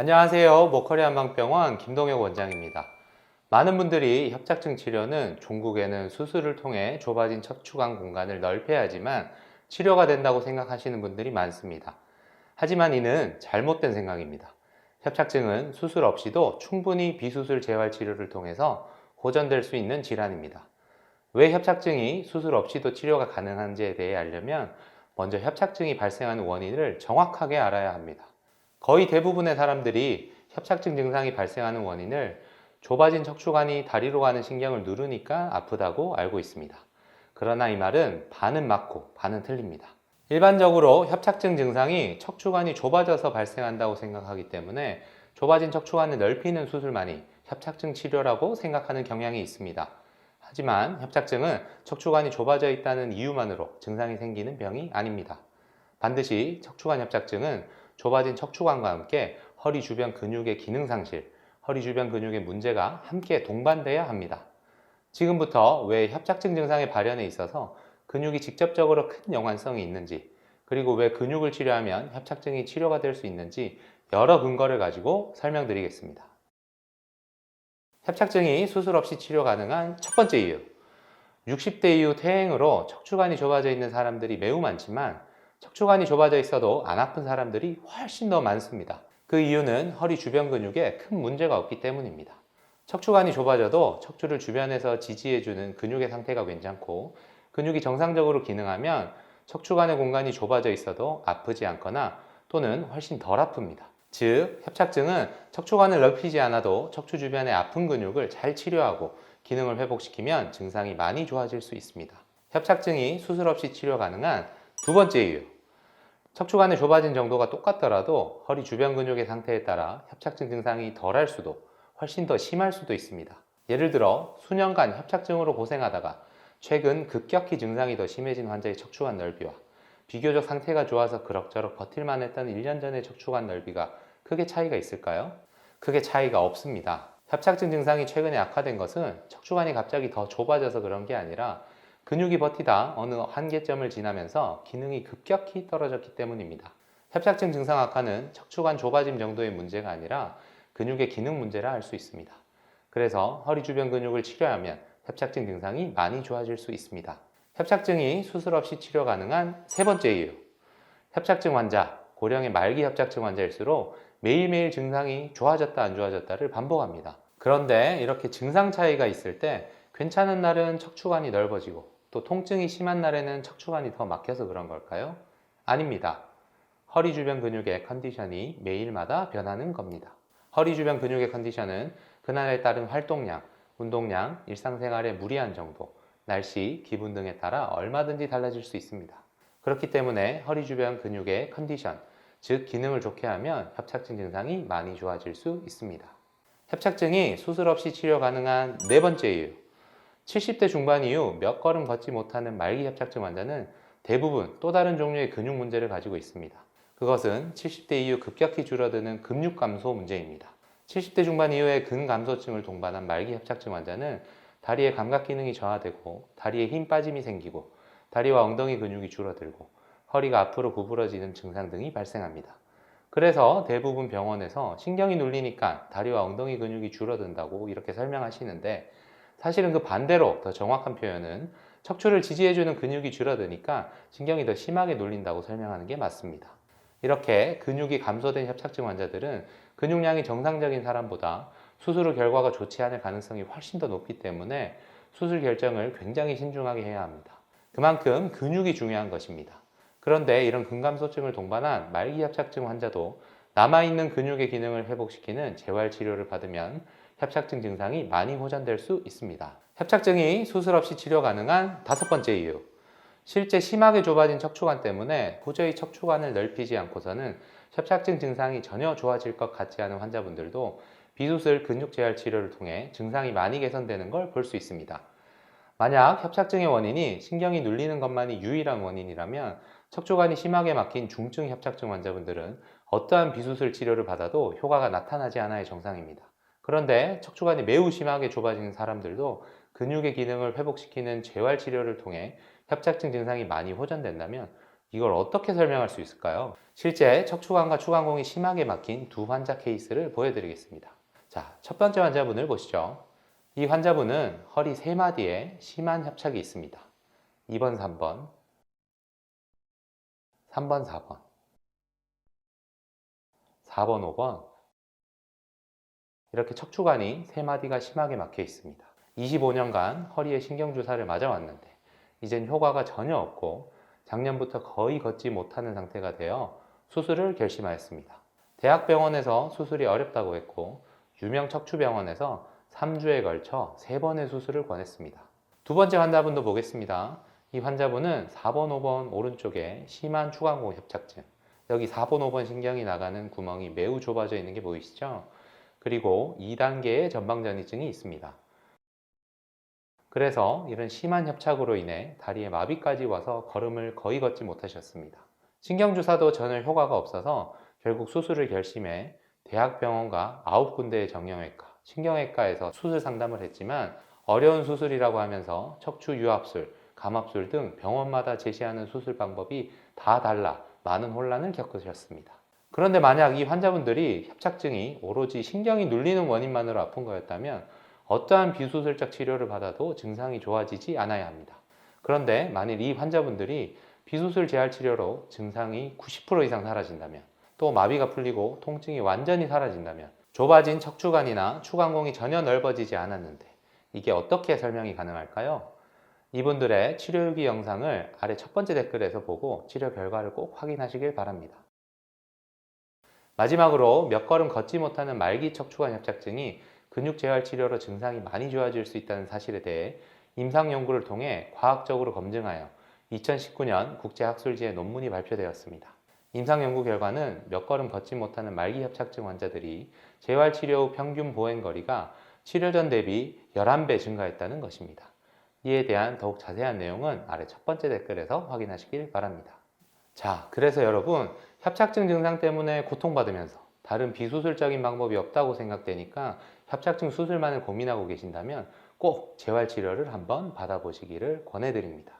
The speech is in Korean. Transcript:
안녕하세요. 모커리 한방병원 김동혁 원장입니다. 많은 분들이 협착증 치료는 종국에는 수술을 통해 좁아진 척추관 공간을 넓혀야지만 치료가 된다고 생각하시는 분들이 많습니다. 하지만 이는 잘못된 생각입니다. 협착증은 수술 없이도 충분히 비수술 재활 치료를 통해서 호전될 수 있는 질환입니다. 왜 협착증이 수술 없이도 치료가 가능한지에 대해 알려면 먼저 협착증이 발생하는 원인을 정확하게 알아야 합니다. 거의 대부분의 사람들이 협착증 증상이 발생하는 원인을 좁아진 척추관이 다리로 가는 신경을 누르니까 아프다고 알고 있습니다. 그러나 이 말은 반은 맞고 반은 틀립니다. 일반적으로 협착증 증상이 척추관이 좁아져서 발생한다고 생각하기 때문에 좁아진 척추관을 넓히는 수술만이 협착증 치료라고 생각하는 경향이 있습니다. 하지만 협착증은 척추관이 좁아져 있다는 이유만으로 증상이 생기는 병이 아닙니다. 반드시 척추관 협착증은 좁아진 척추관과 함께 허리 주변 근육의 기능 상실, 허리 주변 근육의 문제가 함께 동반돼야 합니다. 지금부터 왜 협착증 증상의 발현에 있어서 근육이 직접적으로 큰 연관성이 있는지, 그리고 왜 근육을 치료하면 협착증이 치료가 될 수 있는지 여러 근거를 가지고 설명드리겠습니다. 협착증이 수술 없이 치료 가능한 첫 번째 이유. 60대 이후 퇴행으로 척추관이 좁아져 있는 사람들이 매우 많지만 척추관이 좁아져 있어도 안 아픈 사람들이 훨씬 더 많습니다. 그 이유는 허리 주변 근육에 큰 문제가 없기 때문입니다. 척추관이 좁아져도 척추를 주변에서 지지해주는 근육의 상태가 괜찮고 근육이 정상적으로 기능하면 척추관의 공간이 좁아져 있어도 아프지 않거나 또는 훨씬 덜 아픕니다. 즉, 협착증은 척추관을 넓히지 않아도 척추 주변의 아픈 근육을 잘 치료하고 기능을 회복시키면 증상이 많이 좋아질 수 있습니다. 협착증이 수술 없이 치료 가능한 두 번째 이유. 척추관의 좁아진 정도가 똑같더라도 허리 주변 근육의 상태에 따라 협착증 증상이 덜할 수도 훨씬 더 심할 수도 있습니다. 예를 들어 수년간 협착증으로 고생하다가 최근 급격히 증상이 더 심해진 환자의 척추관 넓이와 비교적 상태가 좋아서 그럭저럭 버틸만 했던 1년 전의 척추관 넓이가 크게 차이가 있을까요? 크게 차이가 없습니다. 협착증 증상이 최근에 악화된 것은 척추관이 갑자기 더 좁아져서 그런 게 아니라 근육이 버티다 어느 한계점을 지나면서 기능이 급격히 떨어졌기 때문입니다. 협착증 증상 악화는 척추관 좁아짐 정도의 문제가 아니라 근육의 기능 문제라 할 수 있습니다. 그래서 허리 주변 근육을 치료하면 협착증 증상이 많이 좋아질 수 있습니다. 협착증이 수술 없이 치료 가능한 세 번째 이유. 협착증 환자, 고령의 말기 협착증 환자일수록 매일매일 증상이 좋아졌다 안 좋아졌다를 반복합니다. 그런데 이렇게 증상 차이가 있을 때 괜찮은 날은 척추관이 넓어지고 또 통증이 심한 날에는 척추관이 더 막혀서 그런 걸까요? 아닙니다. 허리 주변 근육의 컨디션이 매일마다 변하는 겁니다. 허리 주변 근육의 컨디션은 그날에 따른 활동량, 운동량, 일상생활의 무리한 정도, 날씨, 기분 등에 따라 얼마든지 달라질 수 있습니다. 그렇기 때문에 허리 주변 근육의 컨디션, 즉 기능을 좋게 하면 협착증 증상이 많이 좋아질 수 있습니다. 협착증이 수술 없이 치료 가능한 네 번째 이유. 70대 중반 이후 몇 걸음 걷지 못하는 말기 협착증 환자는 대부분 또 다른 종류의 근육 문제를 가지고 있습니다. 그것은 70대 이후 급격히 줄어드는 근육 감소 문제입니다. 70대 중반 이후에 근감소증을 동반한 말기 협착증 환자는 다리의 감각 기능이 저하되고 다리에 힘 빠짐이 생기고 다리와 엉덩이 근육이 줄어들고 허리가 앞으로 구부러지는 증상 등이 발생합니다. 그래서 대부분 병원에서 신경이 눌리니까 다리와 엉덩이 근육이 줄어든다고 이렇게 설명하시는데 사실은 그 반대로 더 정확한 표현은 척추를 지지해주는 근육이 줄어드니까 신경이 더 심하게 눌린다고 설명하는 게 맞습니다. 이렇게 근육이 감소된 협착증 환자들은 근육량이 정상적인 사람보다 수술 후 결과가 좋지 않을 가능성이 훨씬 더 높기 때문에 수술 결정을 굉장히 신중하게 해야 합니다. 그만큼 근육이 중요한 것입니다. 그런데 이런 근감소증을 동반한 말기 협착증 환자도 남아있는 근육의 기능을 회복시키는 재활 치료를 받으면 협착증 증상이 많이 호전될 수 있습니다. 협착증이 수술 없이 치료 가능한 다섯 번째 이유. 실제 심하게 좁아진 척추관 때문에 도저히 척추관을 넓히지 않고서는 협착증 증상이 전혀 좋아질 것 같지 않은 환자분들도 비수술 근육 재활 치료를 통해 증상이 많이 개선되는 걸 볼 수 있습니다. 만약 협착증의 원인이 신경이 눌리는 것만이 유일한 원인이라면 척추관이 심하게 막힌 중증 협착증 환자분들은 어떠한 비수술 치료를 받아도 효과가 나타나지 않아야 정상입니다. 그런데 척추관이 매우 심하게 좁아지는 사람들도 근육의 기능을 회복시키는 재활 치료를 통해 협착증 증상이 많이 호전된다면 이걸 어떻게 설명할 수 있을까요? 실제 척추관과 추간공이 심하게 막힌 두 환자 케이스를 보여드리겠습니다. 자, 첫 번째 환자분을 보시죠. 이 환자분은 허리 세 마디에 심한 협착이 있습니다. 2번, 3번, 3번, 4번, 4번, 5번 이렇게 척추관이 세 마디가 심하게 막혀 있습니다. 25년간 허리에 신경주사를 맞아왔는데 이젠 효과가 전혀 없고 작년부터 거의 걷지 못하는 상태가 되어 수술을 결심하였습니다. 대학병원에서 수술이 어렵다고 했고 유명 척추병원에서 3주에 걸쳐 3번의 수술을 권했습니다. 두 번째 환자분도 보겠습니다. 이 환자분은 4번, 5번 오른쪽에 심한 추간공 협착증 여기 4번, 5번 신경이 나가는 구멍이 매우 좁아져 있는 게 보이시죠? 그리고 2단계의 전방전이증이 있습니다. 그래서 이런 심한 협착으로 인해 다리에 마비까지 와서 걸음을 거의 걷지 못하셨습니다. 신경주사도 전혀 효과가 없어서 결국 수술을 결심해 대학병원과 9군데의 정형외과, 신경외과에서 수술 상담을 했지만 어려운 수술이라고 하면서 척추 유압술, 감압술 등 병원마다 제시하는 수술 방법이 다 달라 많은 혼란을 겪으셨습니다. 그런데 만약 이 환자분들이 협착증이 오로지 신경이 눌리는 원인만으로 아픈 거였다면 어떠한 비수술적 치료를 받아도 증상이 좋아지지 않아야 합니다. 그런데 만일 이 환자분들이 비수술 재활 치료로 증상이 90% 이상 사라진다면 또 마비가 풀리고 통증이 완전히 사라진다면 좁아진 척추관이나 추간공이 전혀 넓어지지 않았는데 이게 어떻게 설명이 가능할까요? 이분들의 치료유기 영상을 아래 첫 번째 댓글에서 보고 치료 결과를 꼭 확인하시길 바랍니다. 마지막으로 몇 걸음 걷지 못하는 말기 척추관 협착증이 근육 재활 치료로 증상이 많이 좋아질 수 있다는 사실에 대해 임상 연구를 통해 과학적으로 검증하여 2019년 국제학술지에 논문이 발표되었습니다. 임상 연구 결과는 몇 걸음 걷지 못하는 말기 협착증 환자들이 재활 치료 후 평균 보행 거리가 치료 전 대비 11배 증가했다는 것입니다. 이에 대한 더욱 자세한 내용은 아래 첫 번째 댓글에서 확인하시길 바랍니다. 자, 그래서 여러분, 협착증 증상 때문에 고통받으면서 다른 비수술적인 방법이 없다고 생각되니까 협착증 수술만을 고민하고 계신다면 꼭 재활치료를 한번 받아보시기를 권해드립니다.